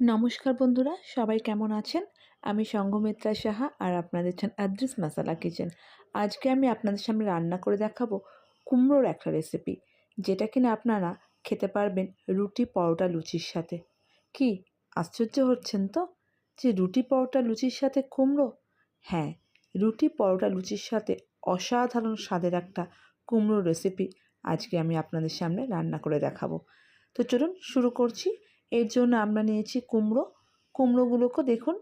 নমস্কার বন্ধুরা, সবাই কেমন আছেন? আমি সঙ্গমিত্রা সাহা আর আপনাদের আদ্রিস মশালা কিচেন। আজকে আমি আপনাদের সামনে রান্না করে দেখাবো কুমড়োর একটা রেসিপি যেটা কিনা আপনারা খেতে পারবেন রুটি পরোটা লুচির সাথে। কি, আশ্চর্য হচ্ছেন তো? যে রুটি পরোটা লুচির সাথে কুমড়ো? হ্যাঁ রুটি পরোটা লুচির সাথে অসাধারণ স্বাদের একটা কুমড়োর রেসিপি আজকে আমি আপনাদের সামনে রান্না করে দেখাবো। তো চলুন শুরু করছি। এর জন্য আমরা নিয়েছি কুমড়ো। কুমড়োগুলোকে দেখুন,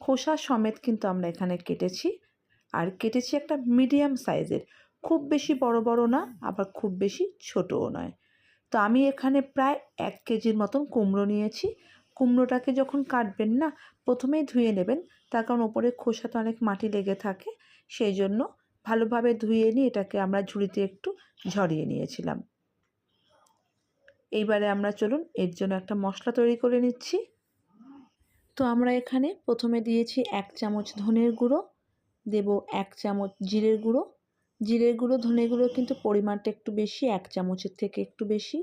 খোসা সমেত কিন্তু আমরা এখানে কেটেছি। আর কেটেছি একটা মিডিয়াম সাইজের। খুব বেশি বড় বড় না, আবার খুব বেশি ছোটও নয়। তো আমি এখানে প্রায় এক কেজির মতন কুমড়ো নিয়েছি। কুমড়োটাকে যখন কাটবেন না, প্রথমেই ধুয়ে নেবেন। তার কারণ ওপরে খোসাতে অনেক মাটি লেগে থাকে। সেই জন্য ভালোভাবে ধুয়ে নিয়ে এটাকে আমরা ঝুড়িতে একটু ঝরিয়ে নিয়েছিলাম। এইবারে আমরা চলুন, এর জন্য একটা মশলা তৈরি করে নিচ্ছি। তো আমরা এখানে প্রথমে দিয়েছি এক চামচ ধনের গুঁড়ো, দেব এক চামচ জিরের গুঁড়ো। জিরের গুঁড়ো ধনে গুঁড়ো কিন্তু পরিমাণটা একটু বেশি, এক চামচের থেকে একটু বেশি।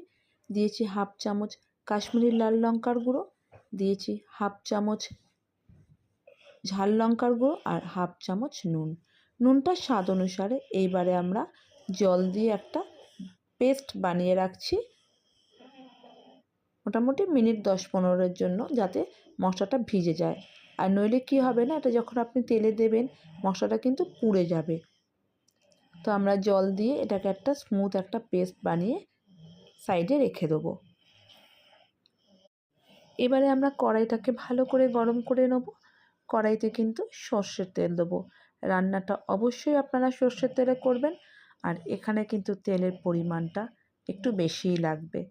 দিয়েছি হাফ চামচ কাশ্মীরি লাল লঙ্কার গুঁড়ো, দিয়েছি হাফ চামচ ঝাল লঙ্কার গুঁড়ো আর হাফ চামচ নুন। নুনটা স্বাদ অনুসারে এইবারে আমরা জল দিয়ে একটা পেস্ট বানিয়ে রাখছি। মোটামুটি মিনিট দশ পনেরোর জন্য যাতে মশলাটা ভিজে যায়। আর নইলে কি হবে না, এটা যখন আপনি তেলে দেবেন, মশলাটা কিন্তু পুড়ে যাবে। তো আমরা জল দিয়ে এটাকে একটা স্মুথ একটা পেস্ট বানিয়ে সাইডে রেখে দেবো। এবারে আমরা কড়াইটাকে ভালো করে গরম করে নেব। কড়াইতে কিন্তু সর্ষের তেল দেবো। রান্নাটা অবশ্যই আপনারা সর্ষের তেলে করবেন। আর এখানে কিন্তু তেলের পরিমাণটা একটু বেশিই লাগবে।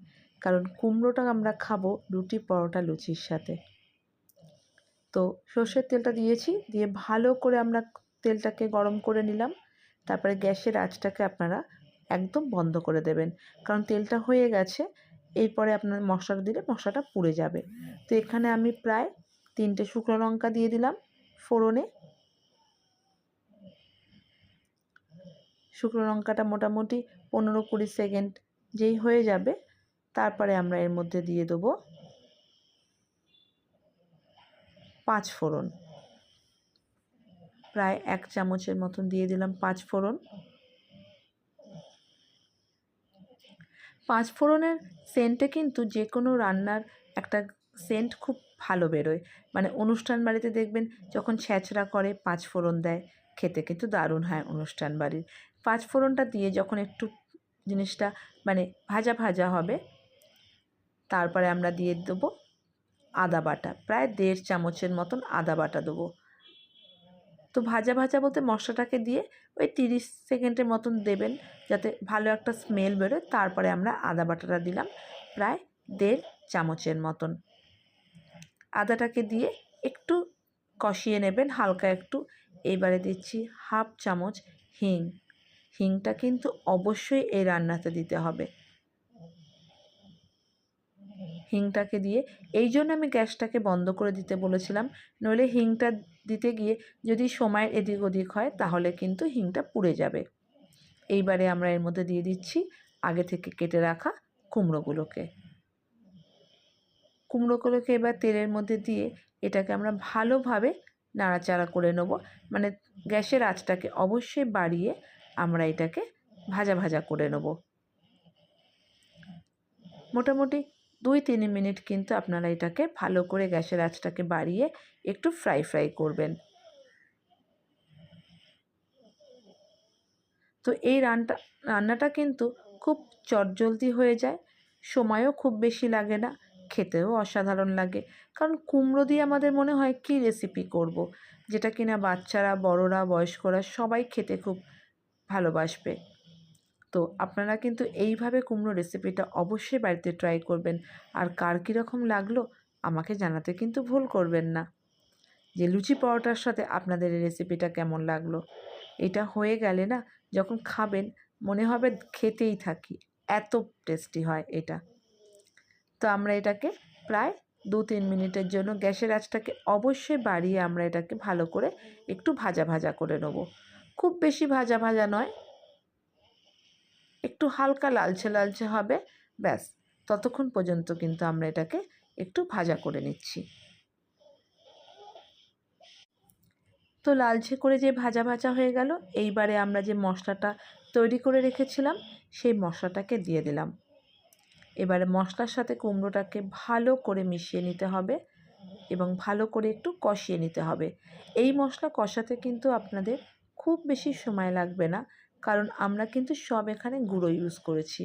কারণ কুমড়োটা আমরা খাব রুটি, পরোটা, লুচির সাথে। তো সর্ষের তেলটা দিয়েছি, দিয়ে ভালো করে আমরা তেলটাকে গরম করে নিলাম। তারপরে গ্যাসের আঁচটাকে আপনারা একদম বন্ধ করে দেবেন। কারণ তেলটা হয়ে গেছে, এরপরে আপনার মশলাটা দিলে মশলাটা পুড়ে যাবে। তো এখানে আমি প্রায় তিনটে শুকনো লঙ্কা দিয়ে দিলাম ফোড়নে। শুকনো লঙ্কাটা মোটামুটি পনেরো কুড়ি সেকেন্ড যেই হয়ে যাবে তারপরে আমরা এর মধ্যে দিয়ে দেবো পাঁচ ফোড়ন। প্রায় এক চামচের মতন দিয়ে দিলাম পাঁচ ফোড়ন। পাঁচ ফোড়নের সেন্টে কিন্তু যে কোনো রান্নার একটা সেন্ট খুব ভালো বেরোয়। মানে অনুষ্ঠান বাড়িতে দেখবেন যখন ছ্যাঁচড়া করে পাঁচ ফোড়ন দেয়, খেতে কিন্তু দারুণ হয় অনুষ্ঠান বাড়ির। পাঁচ ফোড়নটা দিয়ে যখন একটু জিনিসটা মানে ভাজা ভাজা হবে তারপরে আমরা দিয়ে দেবো আদা বাটা, প্রায় দেড় চামচের মতন আদা বাটা দেবো। তো ভাজা ভাজা বলতে মশলাটাকে দিয়ে ওই তিরিশ সেকেন্ডের মতন দেবেন যাতে ভালো একটা স্মেল বেরোয়। তারপরে আমরা আদা বাটাটা দিলাম প্রায় দেড় চামচের মতন। আদাটাকে দিয়ে একটু কষিয়ে নেবেন, হালকা একটু। এবারে দিচ্ছি হাফ চামচ হিং। হিংটা কিন্তু অবশ্যই এই রান্নাতে দিতে হবে। হিংটাকে দিয়ে। এই জন্য আমি গ্যাসটাকে বন্ধ করে দিতে বলেছিলাম। নইলে হিংটা দিতে গিয়ে যদি সময়ের এদিক ওদিক হয়, তাহলে কিন্তু হিংটা পুড়ে যাবে। এইবারে আমরা এর মধ্যে দিয়ে দিচ্ছি আগে থেকে কেটে রাখা কুমড়োগুলোকে। কুমড়োগুলোকে এবার তেলের মধ্যে দিয়ে এটাকে আমরা ভালোভাবে নাড়াচাড়া করে নেব। মানে গ্যাসের আঁচটাকে অবশ্যই বাড়িয়ে আমরা এটাকে ভাজা ভাজা করে নেব। মোটামুটি দুই, তিন মিনিট কিন্তু আপনারা এটাকে ভালো করে গ্যাসের আঁচটাকে বাড়িয়ে একটু ফ্রাই ফ্রাই করবেন। তো এই রান্না, রান্নাটা কিন্তু খুব চটজলদি হয়ে যায়, সময়ও খুব বেশি লাগে না, খেতেও অসাধারণ লাগে। কারণ কুমড়ো দিয়ে আমাদের মনে হয় কি রেসিপি করব। যেটা কিনা বাচ্চারা, বড়রা, বয়স্করা সবাই খেতে খুব ভালোবাসবে। তো আপনারা কিন্তু এইভাবে কুমড়ো রেসিপিটা অবশ্যই বাড়িতে ট্রাই করবেন। আর কার কীরকম লাগল আমাকে জানাতে কিন্তু ভুল করবেন না। যে লুচি পরোটার সাথে আপনাদের এই রেসিপিটা কেমন লাগল? এটা হয়ে গেলে না যখন খাবেন মনে হবে খেতেই থাকি, এত টেস্টি হয় এটা। তো আমরা এটাকে প্রায় দু তিন মিনিটের জন্য গ্যাসের আঁচটাকে অবশ্যই বাড়িয়ে আমরা এটাকে ভালো করে একটু ভাজা ভাজা করে নেব। খুব বেশি ভাজা ভাজা নয় একটু হালকা লালচে লালচে হবে, ব্যাস। ততক্ষণ পর্যন্ত কিন্তু আমরা এটাকে একটু ভাজা করে নিচ্ছি। তো লালচে করে যে ভাজা ভাজা হয়ে গেল, এইবারে আমরা যে মশলাটা তৈরি করে রেখেছিলাম, সেই মশলাটাকে দিয়ে দিলাম। এবারে মশলার সাথে কুমড়োটাকে ভালো করে মিশিয়ে নিতে হবে এবং ভালো করে একটু কষিয়ে নিতে হবে। এই মশলা কষাতে কিন্তু আপনাদের খুব বেশি সময় লাগবে না। কারণ আমরা কিন্তু সব এখানে গুঁড়ো ইউজ করেছি।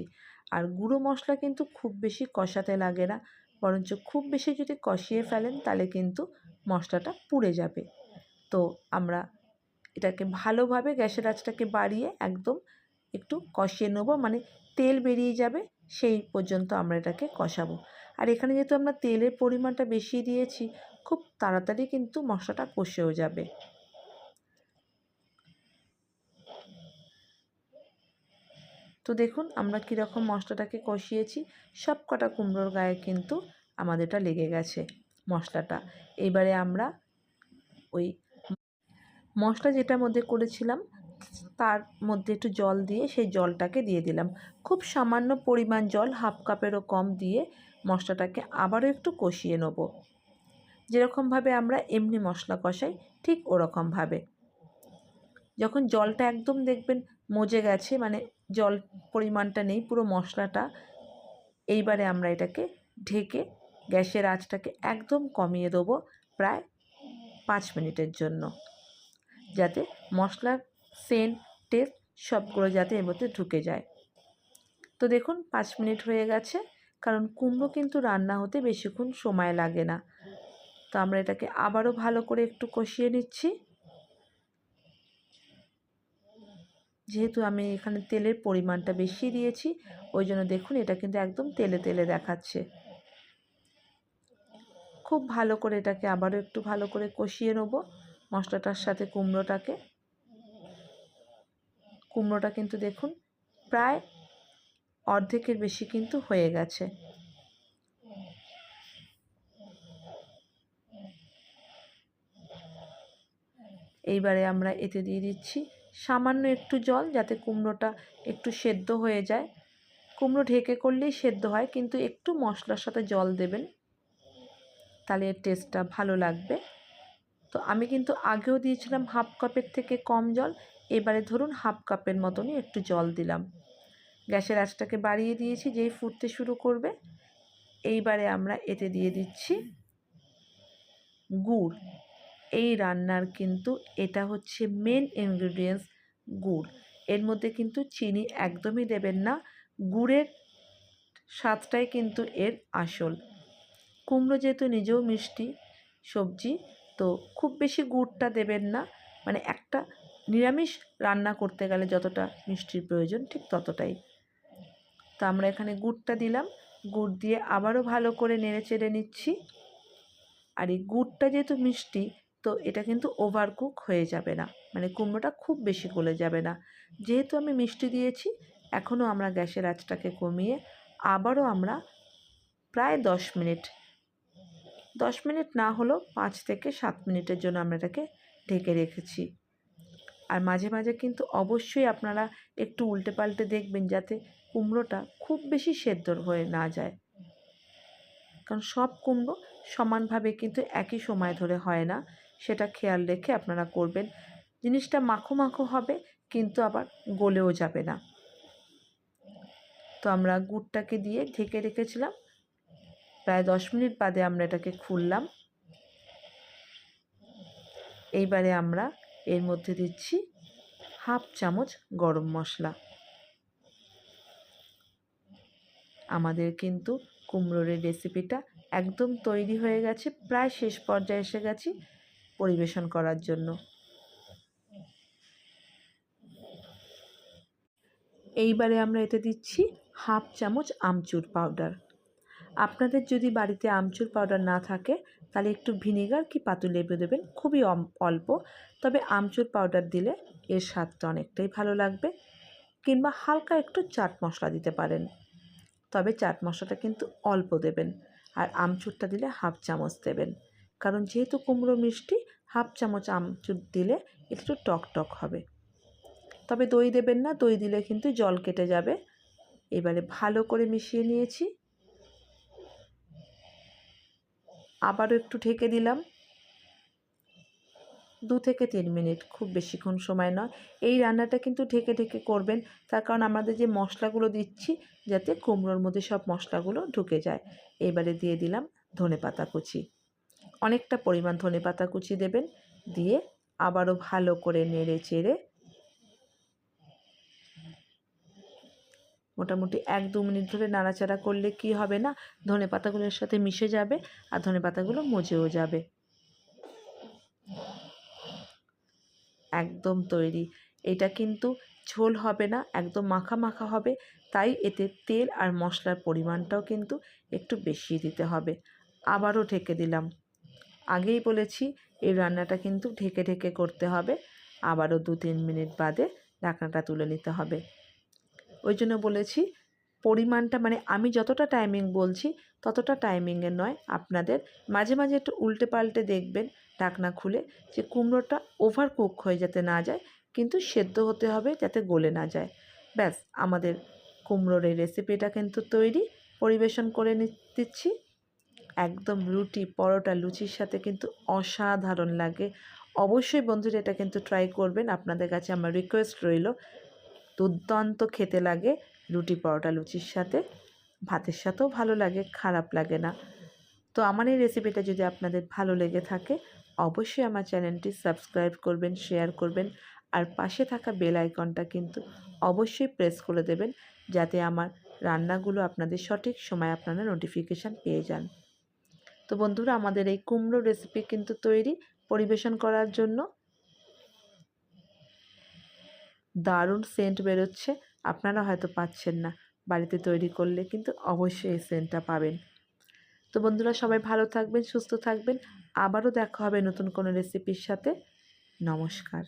আর গুঁড়ো মশলা কিন্তু খুব বেশি কষাতে লাগে না, বরঞ্চ খুব বেশি যদি কষিয়ে ফেলেন তাহলে কিন্তু মশলাটা পুড়ে যাবে। তো আমরা এটাকে ভালোভাবে গ্যাসের আঁচটাকে বাড়িয়ে একদম একটু কষিয়ে নেব মানে তেল বেরিয়ে যাবে সেই পর্যন্ত আমরা এটাকে কষাবো। আর এখানে যেহেতু আমরা তেলের পরিমাণটা বেশি দিয়েছি, খুব তাড়াতাড়ি কিন্তু মশলাটা কষেও যাবে। তো দেখুন, আমরা কীরকম মশলাটাকে কষিয়েছি সব কটা কুমড়োর গায়ে কিন্তু আমাদেরটা লেগে গেছে মশলাটা। এবারে আমরা ওই মশলা যেটার মধ্যে করেছিলাম, তার মধ্যে একটু জল দিয়ে সেই জলটাকে দিয়ে দিলাম। খুব সামান্য পরিমাণ জল, হাফ কাপেরও কম দিয়ে মশলাটাকে আবারও একটু কষিয়ে নেব। যেরকমভাবে আমরা এমনি মশলা কষাই, ঠিক ওরকমভাবে। যখন জলটা একদম দেখবেন মজে গেছে মানে জল পরিমাণটা নেই, পুরো মশলাটা। এইবারে আমরা এটাকে ঢেকে গ্যাসের আঁচটাকে একদম কমিয়ে দেবো প্রায় পাঁচ মিনিটের জন্য। যাতে মশলার সেন্ট, টেস্ট সবগুলো যাতে এর মধ্যে ঢুকে যায়। তো দেখুন, পাঁচ মিনিট হয়ে গেছে, কারণ কুমড়ো কিন্তু রান্না হতে বেশিক্ষণ সময় লাগে না। তো আমরা এটাকে আবারও ভালো করে একটু কষিয়ে নিচ্ছি। যেহেতু আমি এখানে তেলের পরিমাণটা বেশি দিয়েছি, ওই জন্য দেখুন এটা কিন্তু একদম তেলে তেলে দেখাচ্ছে। খুব ভালো করে এটাকে আবারও একটু ভালো করে কষিয়ে নেব মশলাটার সাথে কুমড়োটাকে। কুমড়োটা কিন্তু দেখুন প্রায় অর্ধেকের বেশি কিন্তু হয়ে গেছে। এইবারে আমরা এতে দিয়ে দিচ্ছি সামান্য একটু জল যাতে কুমড়োটা একটু সেদ্ধ হয়ে যায়। কুমড়ো ঢেকে করলেই সেদ্ধ হয়, কিন্তু একটু মশলার সাথে জল দেবেন, তাহলে এর টেস্টটা ভালো লাগবে। তো আমি কিন্তু আগেও দিয়েছিলাম হাফ কাপের থেকে কম জল, এবারে ধরুন হাফ কাপের মতনই একটু জল দিলাম। গ্যাসের আঁচটাকে বাড়িয়ে দিয়েছি, যেই ফুটতে শুরু করবে, এইবারে আমরা এতে দিয়ে দিচ্ছি গুড়। এই রান্নার কিন্তু এটা হচ্ছে মেন ইনগ্রিডিয়েন্টস গুড়। এর মধ্যে কিন্তু চিনি একদমই দেবেন না, গুড়ের স্বাদটাই কিন্তু এর আসল। কুমড়ো যেহেতু নিজেও মিষ্টি সবজি, তো খুব বেশি গুড়টা দেবেন না মানে একটা নিরামিষ রান্না করতে গেলে যতটা মিষ্টির প্রয়োজন ঠিক ততটাই। তো আমরা এখানে গুড়টা দিলাম, গুড় দিয়ে আবারও ভালো করে নেড়ে চেড়ে নিচ্ছি। আর এই গুড়টা যেহেতু মিষ্টি তো এটা কিন্তু ওভারকুক হয়ে যাবে না। মানে কুমড়োটা খুব বেশি গলে যাবে না। যেহেতু আমি মিষ্টি দিয়েছি, এখনও আমরা গ্যাসের আঁচটাকে কমিয়ে আবারও আমরা প্রায় দশ মিনিট দশ মিনিট না হলেও পাঁচ থেকে সাত মিনিটের জন্য আমরা এটাকে ঢেকে রেখেছি। আর মাঝে মাঝে কিন্তু অবশ্যই আপনারা একটু উল্টে পাল্টে দেখবেন যাতে কুমড়োটা খুব বেশি সেদ্ধ হয়ে না যায়। কারণ সব কুমড়ো সমানভাবে কিন্তু একই সময় ধরে হয় না। সেটা খেয়াল রেখে আপনারা করবেন। জিনিসটা মাখো মাখো হবে, কিন্তু আবার গলেও যাবে না। তো আমরা গুড়টাকে দিয়ে ঢেকে রেখেছিলাম। প্রায় দশ মিনিট বাদে আমরা এটাকে খুললাম। এইবারে আমরা এর মধ্যে দিচ্ছি হাফ চামচ গরম মশলা। আমাদের কিন্তু কুমড়োর রেসিপিটা একদম তৈরি হয়ে গেছে। প্রায় শেষ পর্যায়ে এসে গেছি। পরিবেশন করার জন্য। এইবারে আমরা এতে দিচ্ছি হাফ চামচ আমচুর পাউডার। আপনাদের যদি বাড়িতে আমচুর পাউডার না থাকে, তাহলে একটু ভিনেগার কি পাতুলেবু দেবেন, খুবই অল্প। তবে আমচুর পাউডার দিলে এর স্বাদটা অনেকটাই ভালো লাগবে। কিংবা হালকা একটু চাট মশলা দিতে পারেন। তবে চাট মশলাটা কিন্তু অল্প দেবেন। আর আমচুরটা দিলে হাফ চামচ দেবেন। কারণ যেহেতু কুমড়ো মিষ্টি, হাফ চামচ আমচুর দিলে একটু টক টক হবে। তবে দই দেবেন না, দই দিলে কিন্তু জল কেটে যাবে। এবারে ভালো করে মিশিয়ে নিয়েছি। আবারও একটু ঢেকে দিলাম। দু থেকে তিন মিনিট, খুব বেশিক্ষণ সময় নয়। এই রান্নাটা কিন্তু ঢেকে ঢেকে করবেন, তার কারণ আমাদের যে মশলাগুলো দিচ্ছি, যাতে কুমড়োর মধ্যে সব মশলাগুলো ঢুকে যায়। এবারে দিয়ে দিলাম ধনে পাতা কুচি। অনেকটা পরিমাণ ধনে পাতা কুচি দেবেন, দিয়ে আবারও ভালো করে নেড়ে চেড়ে মোটামুটি এক দু মিনিট ধরে নাড়াচাড়া করলে কি হবে না, ধনে পাতাগুলোর সাথে মিশে যাবে আর ধনে পাতাগুলো মজেও যাবে। একদম তৈরি। এটা কিন্তু ঝোল হবে না, একদম মাখা মাখা হবে, তাই এতে তেল আর মশলার পরিমাণটাও কিন্তু একটু বেশি দিতে হবে। আবারও ঢেকে দিলাম। আগেই বলেছি, এই রান্নাটা কিন্তু ঢেকে ঢেকে করতে হবে। আবারও দু তিন মিনিট বাদে ঢাকনাটা তুলে নিতে হবে। ওই জন্য বলেছি, পরিমাণটা মানে আমি যতটা টাইমিং বলছি, ততটা টাইমিংয়ের নয়, আপনাদের মাঝে মাঝে একটু উল্টে পাল্টে দেখবেন ঢাকনা খুলে যে কুমড়োটা ওভার কুক হয়ে যাতে না যায়, কিন্তু সেদ্ধ হতে হবে যাতে গলে না যায়। ব্যাস, আমাদের কুমড়োর এই রেসিপিটা কিন্তু তৈরি, পরিবেশন করে দিচ্ছি। একদম রুটি, পরোটা, লুচির সাথে কিন্তু অসাধারণ লাগে। অবশ্যই বন্ধুরা এটা কিন্তু ট্রাই করবেন। আপনাদের কাছে আমার রিকোয়েস্ট রইল, দুর্দান্ত খেতে লাগে রুটি, পরোটা, লুচির সাথে। ভাতের সাথেও ভালো লাগে, খারাপ লাগে না। তো আমার এই রেসিপিটা যদি আপনাদের ভালো লেগে থাকে, অবশ্যই আমার চ্যানেলটি সাবস্ক্রাইব করবেন শেয়ার করবেন। আর পাশে থাকা বেল আইকনটা কিন্তু অবশ্যই প্রেস করে দেবেন, যাতে আমার রান্নাগুলো আপনাদের সঠিক সময় আপনারা নোটিফিকেশান পেয়ে যান। তো বন্ধুরা, আমাদের এই কুমড়ো রেসিপি কিন্তু তৈরি। পরিবেশন করার জন্য দারুণ সেন্ট বেরোচ্ছে। আপনারা হয়তো পাচ্ছেন না বাড়িতে তৈরি করলে, কিন্তু অবশ্যই এই সেন্টটা পাবেন। তো বন্ধুরা, সবাই ভালো থাকবেন, সুস্থ থাকবেন। আবারও দেখা হবে নতুন কোনো রেসিপির সাথে। নমস্কার।